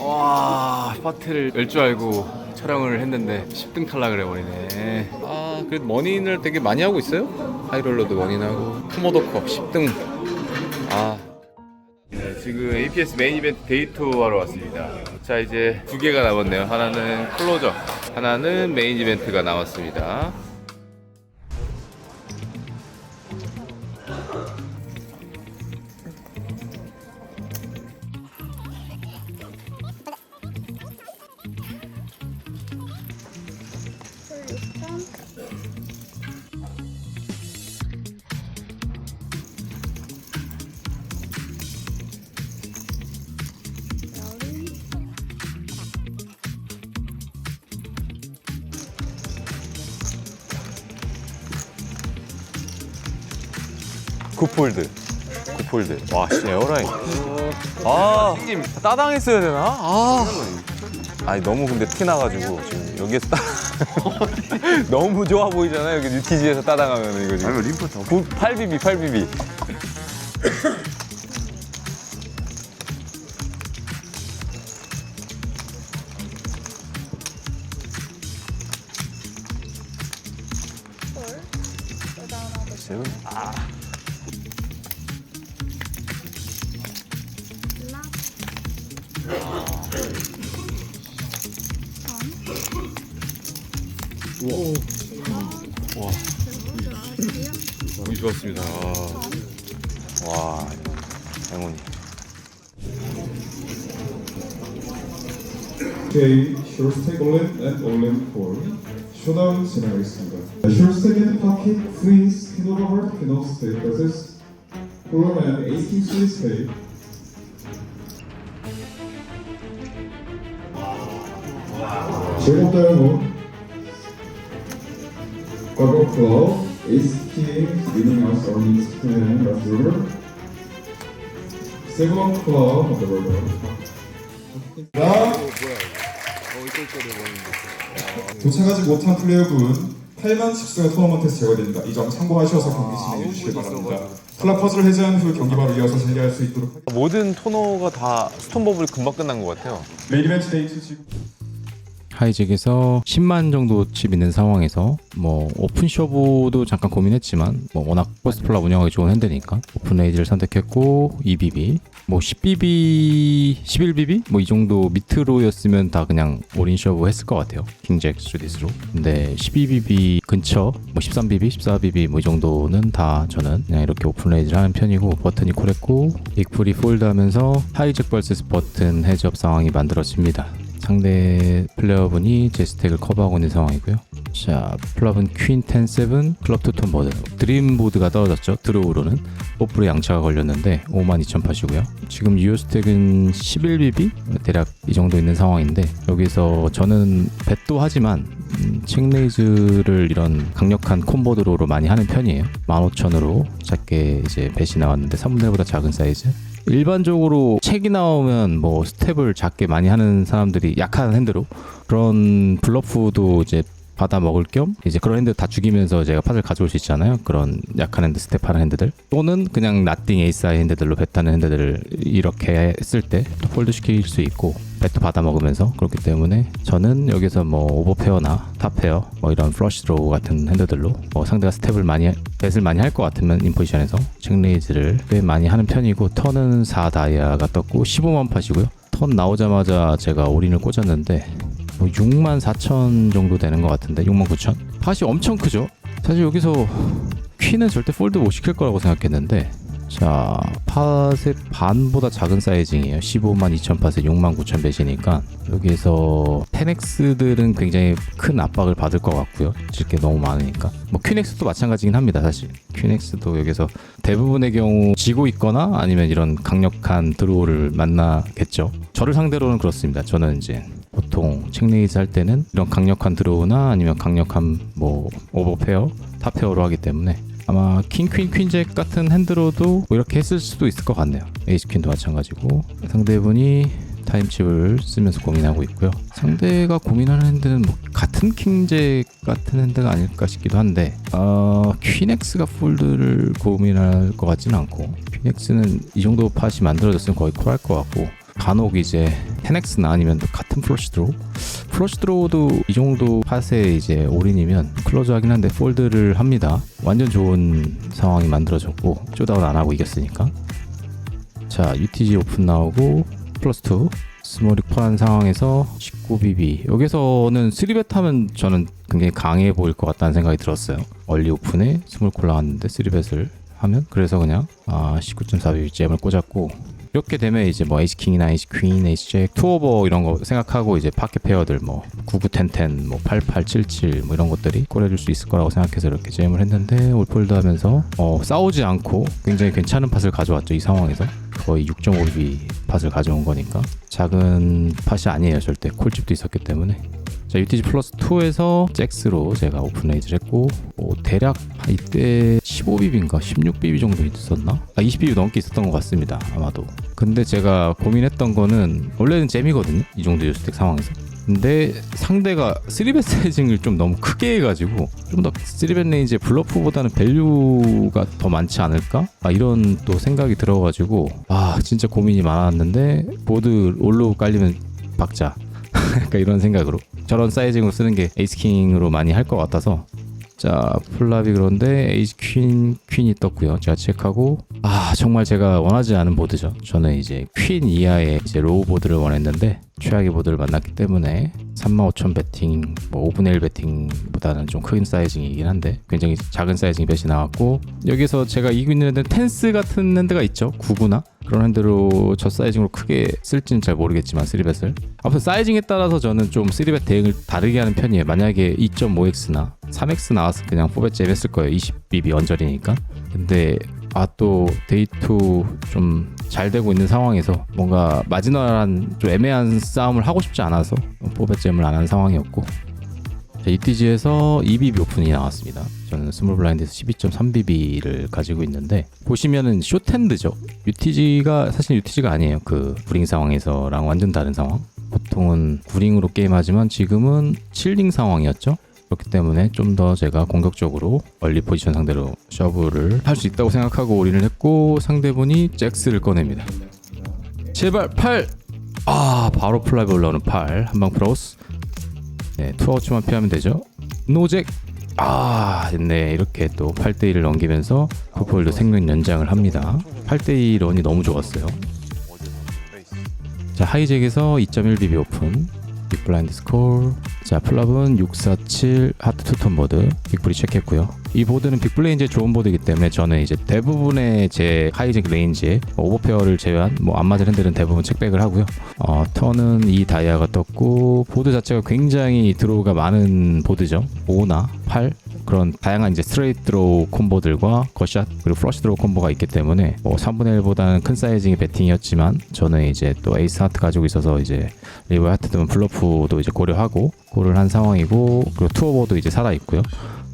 와 파트를 열 줄 알고 촬영을 했는데 10등 탈락을 해버리네. 아 그래도 머니를 되게 많이 하고 있어요? 하이롤러도 머니하고 코모도컵 10등. 아 네, 지금 APS 메인 이벤트 데이터 하러 왔습니다. 자 이제 두 개가 남았네요. 하나는 클로저 하나는 메인 이벤트가 남았습니다 굿폴드. 굿폴드. 와 씨, 에어라인. 아. 따당했어야 되나? 아. 아니 너무 근데 티 나가지고 지금 여기에서 따 너무 좋아 보이잖아요. 여기 뉴티지에서 따당하면 이거 지금. 아니면 림프 더 8BB 8BB 세븐 아 너무 좋았습니다. 와 행운이 K 숄스텍 올렌 앤 올렌 폴 쇼다운 진행하겠습니다. 숄스텍 앤 파켓 프린스 키노바 헐트 키노 스테이 vs 폴로 앤 에이스팅 스위 스테이 제곱 다이아몬 과거 클럽 스프레인 라스루버 세븐 클럽 오브 더 월드 도착하지 못한 플레이어분 8만 칩수가 토너먼트에서 제거됩니다. 이 점 참고하셔서 경기 진행해 주시기 바랍니다. 클럽 퍼즐을 해제한 후 경기 바로 이어서 진행할 수 있도록. 모든 토너가 다 스톤 버블 금방 끝난 것 같아요 메인 이벤트 데이트 지금 하이잭에서 10만 정도 칩 있는 상황에서 뭐 오픈 쇼부도 잠깐 고민했지만 뭐 워낙 포스트플라 운영하기 좋은 핸드니까 오픈 레이즈를 선택했고 2BB 뭐 10BB 11BB 뭐 이 정도 밑으로였으면 다 그냥 올인 쇼부 했을 것 같아요. 킹잭 스튜디스로. 근데 12BB 근처 뭐 13BB 14BB 뭐 이 정도는 다 저는 그냥 이렇게 오픈 레이즈를 하는 편이고 버튼이 콜했고 빅풀이 폴드하면서 하이잭 vs 버튼 해즈업 상황이 만들어집니다 상대 플레이어분이 제 스택을 커버하고 있는 상황이고요. 자, 플랍은 퀸 10, 7, 클럽 투톤 보드. 드림 보드가 떨어졌죠. 드로우로는. 뽀프로 양차가 걸렸는데 52,000팟이고요. 지금 유효 스택은 11BB? 대략 이 정도 있는 상황인데 여기서 저는 뱃도 하지만 음, 첵레이즈를 이런 강력한 콤보 드로우로 많이 하는 편이에요. 15,000으로 작게 이제 뱃이 나왔는데 3분의 1보다 작은 사이즈. 일반적으로 책이 나오면 뭐 스텝을 작게 많이 하는 사람들이 약한 핸드로 그런 블러프도 이제 받아 먹을 겸 이제 그런 핸드 다 죽이면서 제가 팟을 가져올 수 있잖아요. 그런 약한 핸드 스텝하는 핸드들 또는 그냥 나띵 에이스 아이 핸드들로 뱉다는 핸드들을 이렇게 했을 때또 폴드 시킬 수 있고 배트 받아 먹으면서 그렇기 때문에 저는 여기서 뭐 오버페어나 탑페어 뭐 이런 플러시 드로우 같은 핸드들로 뭐 상대가 스텝을 많이 뱃을 많이 할 것 같으면 인포지션에서 첵레이즈를 꽤 많이 하는 편이고 턴은 4 다이아가 떴고 15만 팟이고요. 턴 나오자마자 제가 올인을 꽂았는데 뭐 6만 4천 정도 되는 것 같은데 6만 9천 팟이 엄청 크죠 사실 여기서 퀸은 절대 폴드 못 시킬 거라고 생각했는데 자 팟의 반보다 작은 사이징이에요. 15만 2천 팟에 6만 9천 배시니까. 여기에서 10X들은 굉장히 큰 압박을 받을 것 같고요. 질게 너무 많으니까. 뭐 퀸X도 마찬가지긴 합니다 사실. 퀸X도 여기서 대부분의 경우 지고 있거나 아니면 이런 강력한 드로우를 만나겠죠. 저를 상대로는 그렇습니다. 저는 이제 보통 책레이즈 할 때는 이런 강력한 드로우나 아니면 강력한 뭐 오버페어, 탑페어로 하기 때문에 아마 킹, 퀸, 퀸잭 같은 핸드로도 뭐 이렇게 했을 수도 있을 것 같네요. 에이스 퀸도 마찬가지고 상대분이 타임칩을 쓰면서 고민하고 있고요. 상대가 고민하는 핸드는 뭐 같은 킹잭 같은 핸드가 아닐까 싶기도 한데 어, 퀸엑스가 폴드를 고민할 것 같지는 않고 퀸엑스는 이 정도 팟이 만들어졌으면 거의 콜할 것 같고 간혹 이제 10X나 아니면 같은 플러시 드로우 플러시 드로우도 이 정도 팟에 이제 올인이면 클로즈 하긴 한데 폴드를 합니다. 완전 좋은 상황이 만들어졌고 쪼다운 안 하고 이겼으니까. 자 UTG 오픈 나오고 플러스 2 스몰이 펄한 상황에서 19BB 여기서는 3벳 하면 저는 굉장히 강해 보일 것 같다는 생각이 들었어요. 얼리 오픈에 스몰 콜 나왔는데 3벳을 하면 그래서 그냥 아 19.4BB 잼을 꽂았고 이렇게 되면 이제 뭐 에이스 킹이나 에이스 퀸, 에이스 잭, 투오버 이런 거 생각하고 이제 파켓 페어들 뭐 9910, 뭐 8877, 뭐 이런 것들이 콜해줄 수 있을 거라고 생각해서 이렇게 잼을 했는데 올폴드 하면서 어, 싸우지 않고 굉장히 괜찮은 팟을 가져왔죠 이 상황에서. 거의 6.5B 팟을 가져온 거니까. 작은 팟이 아니에요 절대. 콜집도 있었기 때문에 자 UTG 플러스 2에서 잭스로 제가 오픈 레이즈를 했고 뭐 대략 이때 15BB인가 16BB 정도 있었나? 아 20BB 넘게 있었던 것 같습니다 아마도 근데 제가 고민했던 거는 원래는 잼이거든요 이 정도 유스택 상황에서 근데 상대가 3벳 세징을 좀 너무 크게 해가지고 좀 더 3벳 레인지의 블러프보다는 밸류가 더 많지 않을까? 아 이런 또 생각이 들어가지고 아 진짜 고민이 많았는데 보드 올로 깔리면 박자 약간 이런 생각으로. 저런 사이징으로 쓰는 게 에이스킹으로 많이 할 것 같아서. 자 플랍이 그런데 에이스 퀸 퀸이 떴고요. 제가 체크하고 아 정말 제가 원하지 않은 보드죠. 저는 이제 퀸 이하의 이제 로우 보드를 원했는데 최악의 보드를 만났기 때문에 35,000 배팅 뭐 5분의 1 배팅보다는 좀 큰 사이징이긴 한데 굉장히 작은 사이징 벳이 나왔고 여기서 제가 이기고 있는 애들 텐스 같은 핸드가 있죠? 구구나 그런 핸드로 저 사이징으로 크게 쓸지는 잘 모르겠지만 3벳을. 아무튼 사이징에 따라서 저는 좀 3벳 대응을 다르게 하는 편이에요. 만약에 2.5X나 3X 나왔을 때 그냥 4벳 잼 했을 거예요. 20BB 언저리니까. 근데 아 또 데이투 좀 잘 되고 있는 상황에서 뭔가 마지널한 좀 애매한 싸움을 하고 싶지 않아서 4벳 잼을 안 한 상황이었고 자, UTG에서 2BB 오픈이 나왔습니다. 저는 스몰 블라인드에서 12.3BB를 가지고 있는데 보시면은 쇼텐드죠. UTG가 사실 UTG가 아니에요. 그 구링 상황에서랑 완전 다른 상황. 보통은 구링으로 게임하지만 지금은 7링 상황이었죠. 그렇기 때문에 좀 더 제가 공격적으로 얼리 포지션 상대로 서브를 할 수 있다고 생각하고 올인을 했고 상대분이 잭스를 꺼냅니다. 제발 8! 아 바로 플라이 올라오는 8 한방 프로스 네, 투아웃만 피하면 되죠. 노잭. 아, 네, 이렇게 또 8대 1을 넘기면서 푸폴도 생명 연장을 합니다. 8대 2 런이 너무 좋았어요. 자, 하이잭에서 2.1BB 오픈. 빅블라인드 스콜. 자, 플랍은 647 하트 투톤 보드. 빅블이 체크했고요. 이 보드는 빅블레인즈의 좋은 보드이기 때문에 저는 이제 대부분의 제 하이잭 레인지에 뭐 오버페어를 제외한 뭐 안 맞은 핸들은 대부분 체크백을 하고요. 어, 턴은 이 다이아가 떴고 보드 자체가 굉장히 드로우가 많은 보드죠. 5나 8 그런 다양한 이제 스트레이트 드로우 콤보들과 거샷 그리고 플러시 드로우 콤보가 있기 때문에 뭐 3분의 1보다는 큰 사이징의 배팅이었지만 저는 이제 또 에이스 하트 가지고 있어서 이제 리버 하트 되면 블러프도 이제 고려하고 골을 한 상황이고 그리고 투어보도 이제 살아 있고요.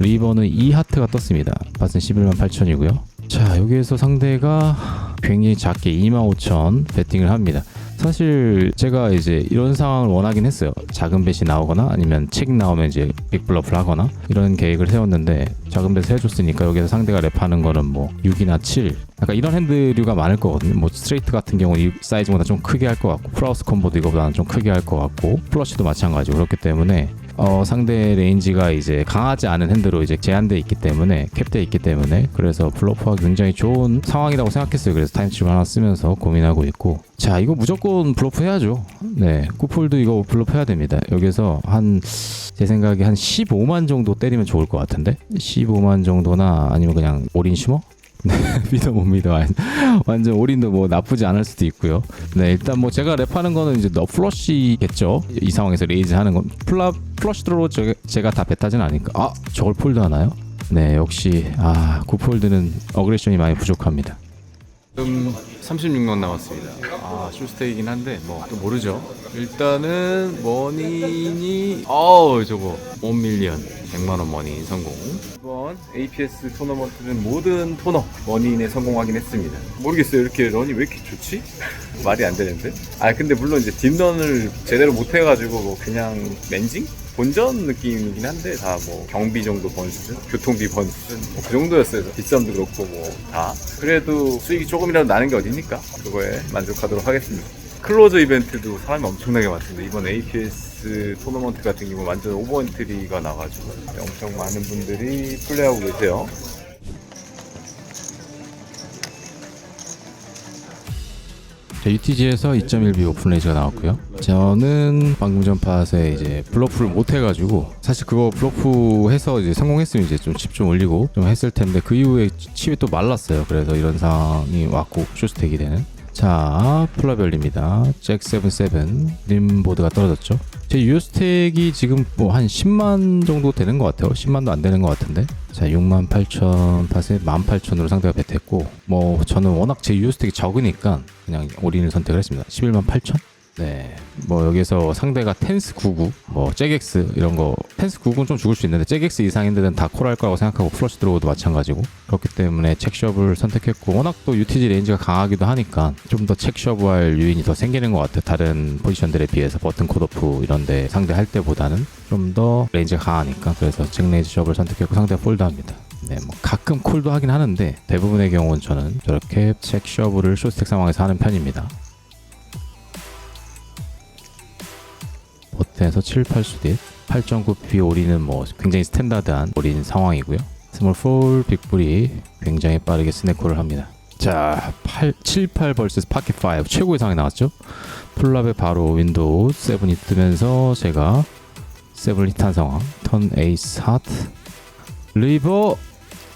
리버는 2 하트가 떴습니다. 밭은 11만 8천이고요. 자 여기에서 상대가 굉장히 작게 2만 5천 배팅을 합니다. 사실 제가 이제 이런 상황을 원하긴 했어요. 작은 벳이 나오거나 아니면 책 나오면 이제 빅블러프를 하거나 이런 계획을 세웠는데 작은 벳을 해줬으니까 여기서 상대가 랩하는 거는 뭐 6이나 7 약간 이런 핸드류가 많을 거거든요. 뭐 스트레이트 같은 경우는 이 사이즈보다 좀 크게 할 것 같고 프라우스 콤보도 이거보다는 좀 크게 할 것 같고 플러시도 마찬가지고 그렇기 때문에 어, 상대 레인지가 이제 강하지 않은 핸드로 이제 제한돼 있기 때문에 캡돼 있기 때문에 그래서 블러프가 굉장히 좋은 상황이라고 생각했어요. 그래서 타임칩 하나 쓰면서 고민하고 있고 자 이거 무조건 블러프 해야죠. 네 쿠폴도 이거 블러프 해야 됩니다. 여기서 한 제 생각에 한 15만 정도 때리면 좋을 것 같은데 15만 정도나 아니면 그냥 올인 쉬머? 네, 믿어 못 믿어. 완- 완전 올인도 뭐 나쁘지 않을 수도 있고요. 네, 일단 뭐 제가 랩하는 거는 이제 너 플러시겠죠. 이 상황에서 레이즈 하는 건 플라 플러시 드로우 제, 제가 다 배타진 않으니까. 아, 저걸 폴드 하나요? 네, 역시 아, 구폴드는 어그레션이 많이 부족합니다. 지금 36만 남았습니다. 아, 슈스테이긴 한데 뭐 또 모르죠. 일단은 머니니 어우 저거 1 밀리언 100만 원 머니 성공. 이번 APS 토너먼트는 모든 토너 머니인의 성공 확인했습니다. 모르겠어요. 이렇게 런이 왜 이렇게 좋지? 말이 안 되는데. 아 근데 물론 이제 뒷런을 제대로 못 해가지고 뭐 그냥 렌징? 본전 느낌이긴 한데 다 뭐 경비 정도 번 수준, 교통비 번 수준 뭐 그 정도였어요. 뒷섬도 그렇고 뭐 다. 그래도 수익이 조금이라도 나는 게 어딥니까? 그거에 만족하도록 하겠습니다. 클로저 이벤트도 사람이 엄청나게 많습니다. 이번 APS 토너먼트 같은 경우 완전 오버엔트리가 나가지고 엄청 많은 분들이 플레이하고 계세요. UTG에서 2.1B 오픈 레이즈가 나왔고요. 저는 방금 전 팟에 이제 블러프를 못 해가지고 사실 그거 블러프 해서 이제 성공했으면 이제 좀 칩좀 올리고 좀 했을 텐데 그 이후에 칩이 또 말랐어요. 그래서 이런 상황이 왔고 쇼스택이 되는. 자, 플라별입니다. 잭77 림보드가 떨어졌죠. 제 유스택이 지금 뭐 한 10만 정도 되는 것 같아요. 10만도 안 되는 것 같은데. 자, 6만 8천 팟에 1만 8천으로 상대가 배했고, 뭐 저는 워낙 제 유스택이 적으니까 그냥 올인을 선택을 했습니다. 11만 8천? 네, 뭐 여기서 상대가 텐스 99, 뭐 잭엑스 이런 거 텐스 99는 좀 죽을 수 있는데 잭엑스 이상인 데는 다 콜할 거라고 생각하고 플러시 들어오도 마찬가지고 그렇기 때문에 책숍을 선택했고 워낙 또 UTG 레인지가 강하기도 하니까 좀 더 책숍할 유인이 더 생기는 것 같아요. 다른 포지션들에 비해서 버튼 컷오프 이런 데 상대할 때보다는 좀 더 레인지가 강하니까 그래서 잭 레인지 숍을 선택했고 상대가 폴드합니다. 네, 뭐 가끔 콜도 하긴 하는데 대부분의 경우는 저는 저렇게 책 셔브를 쇼스택 상황에서 하는 편입니다. 버튼에서 7, 8수딜 8.9p 올인은 뭐 굉장히 스탠다드한 올인 상황이고요. 스몰 폴 빅불이 굉장히 빠르게 스네콜을 합니다. 자, 8, 7, 8 vs 파켓 5 최고의 상황이 나왔죠. 풀랍에 바로 윈도우 7이 뜨면서 제가 7을 히트한 상황. 턴 에이스 하트 리버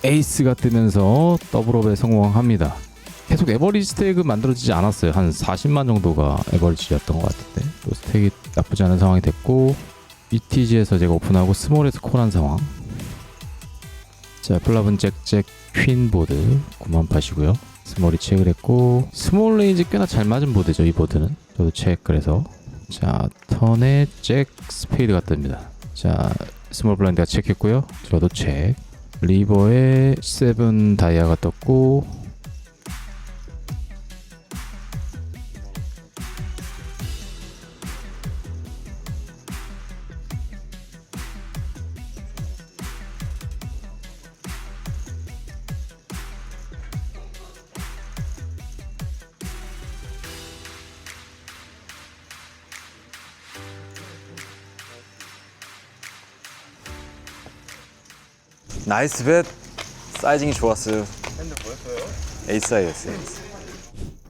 에이스가 뜨면서 더블업에 성공합니다. 계속 에버리지 스택은 만들어지지 않았어요. 한 40만 정도가 에버리지였던 것 같은데 또 스택이 나쁘지 않은 상황이 됐고 ETG에서 제가 오픈하고 스몰에서 콜한 상황. 자 플랍은 잭잭 퀸 보드 9만 팟이고요. 스몰이 체크를 했고 스몰 레인지 꽤나 잘 맞은 보드죠 이 보드는. 저도 체크를 해서. 자 턴에 잭 스페이드가 뜹니다. 자 스몰 블라인드가 체크했고요. 저도 체크 리버에 세븐 다이아가 떴고 나이스 뱃 사이징이 좋았어요 핸드 보였어요? 에이스아이였어요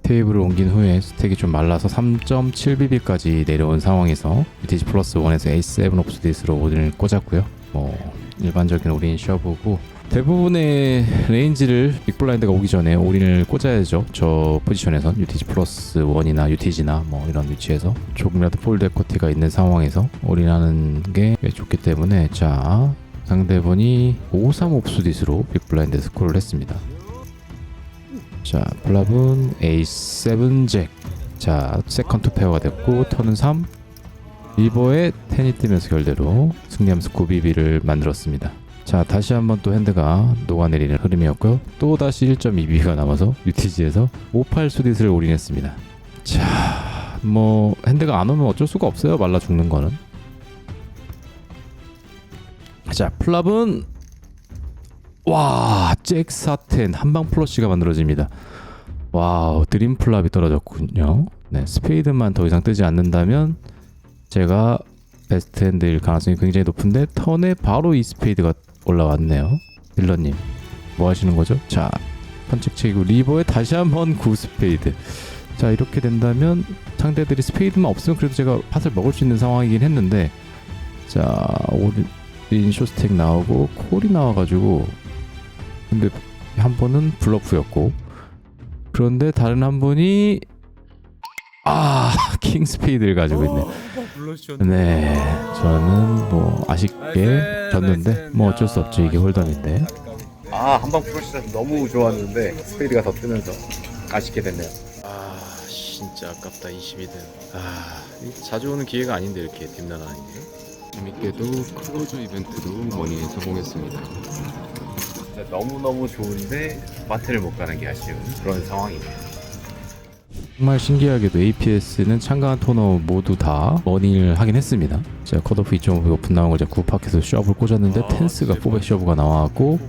테이블을 옮긴 후에 스택이 좀 말라서 3.7BB까지 내려온 상황에서 UTG 플러스 1에서 A7 옵스디스로 오딘을 꽂았고요. 뭐 일반적인 올인 셔브고 대부분의 레인지를 빅블라인드가 오기 전에 올인을 꽂아야죠. 저 포지션에선 UTG 플러스 1이나 UTG나 뭐 이런 위치에서 조금이라도 폴드 에코티가 있는 상황에서 올인하는 게 좋기 때문에 자 상대분이 53 옵스디스로 빅블라인드 스코어를 했습니다. 자, 플랍은 A7 잭. 자, 세컨드 페어가 됐고 턴은 3. 리버에 텐이 뜨면서 결대로 승리하면서 9BB를 만들었습니다. 자, 다시 한번 또 핸드가 녹아내리는 흐름이었고요. 또 다시 1.2BB가 남아서 UTG에서 58 수디스를 올인했습니다. 자, 뭐 핸드가 안 오면 어쩔 수가 없어요. 말라 죽는 거는. 자, 플랍은 와, 잭 사텐 한방 플러시가 만들어집니다. 와우, 드림 플랍이 떨어졌군요. 네, 스페이드만 더 이상 뜨지 않는다면 제가 베스트 핸드일 가능성이 굉장히 높은데 턴에 바로 이 스페이드가 올라왔네요. 딜러님, 뭐 하시는 거죠? 자, 펀책 치고 리버에 다시 한번 구 스페이드. 자, 이렇게 된다면 상대들이 스페이드만 없으면 그래도 제가 팟을 먹을 수 있는 상황이긴 했는데 자, 올 인 쇼스택 나오고 콜이 나와가지고 근데 한 번은 블러프였고 그런데 다른 한 분이 아 킹스페이드를 가지고 있네. 네, 저는 뭐 아쉽게 졌는데 뭐 어쩔 수 없죠 이게 홀덤인데. 아 한방 프로시전 너무 좋았는데 스페이드가 더 뜨면서 아쉽게 됐네요. 아 진짜 아깝다 22등. 아 자주 오는 기회가 아닌데 이렇게 팀 나가는 게. 재밌게도 클로저 이벤트도 머니에 성공했습니다. 너무 너무 좋은데 마트를 못 가는 게 아쉬운 그런 상황이네요. 정말 신기하게도 APS는 참가한 토너 모두 다 머니를 하긴 했습니다. 제가 컷오프 2.5 오픈 나온 걸 제가 구파켓에서 셔브를 꽂았는데 아, 텐스가 4백 셔브가 나와갖고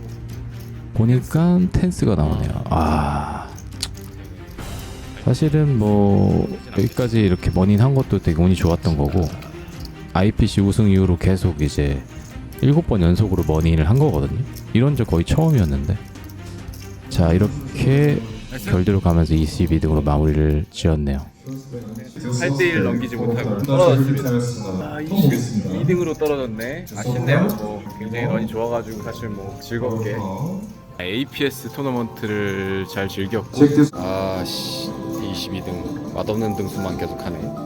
보니까 텐스가 나오네요. 아 사실은 뭐 여기까지 이렇게 머니 한 것도 되게 운이 좋았던 거고 IPC 우승 이후로 계속 이제 7번 연속으로 머니를 한 거거든요. 이런 적 거의 처음이었는데 자 이렇게 결대로 가면서 22등으로 마무리를 지었네요. 8대1 넘기지 못하고 떨어졌습니다. 아, 2등으로 떨어졌네. 아쉽네요. 뭐 굉장히 런이 좋아가지고 사실 뭐 즐겁게 APS 토너먼트를 잘 즐겼고 아씨 22등 맛없는 등수만 계속하네.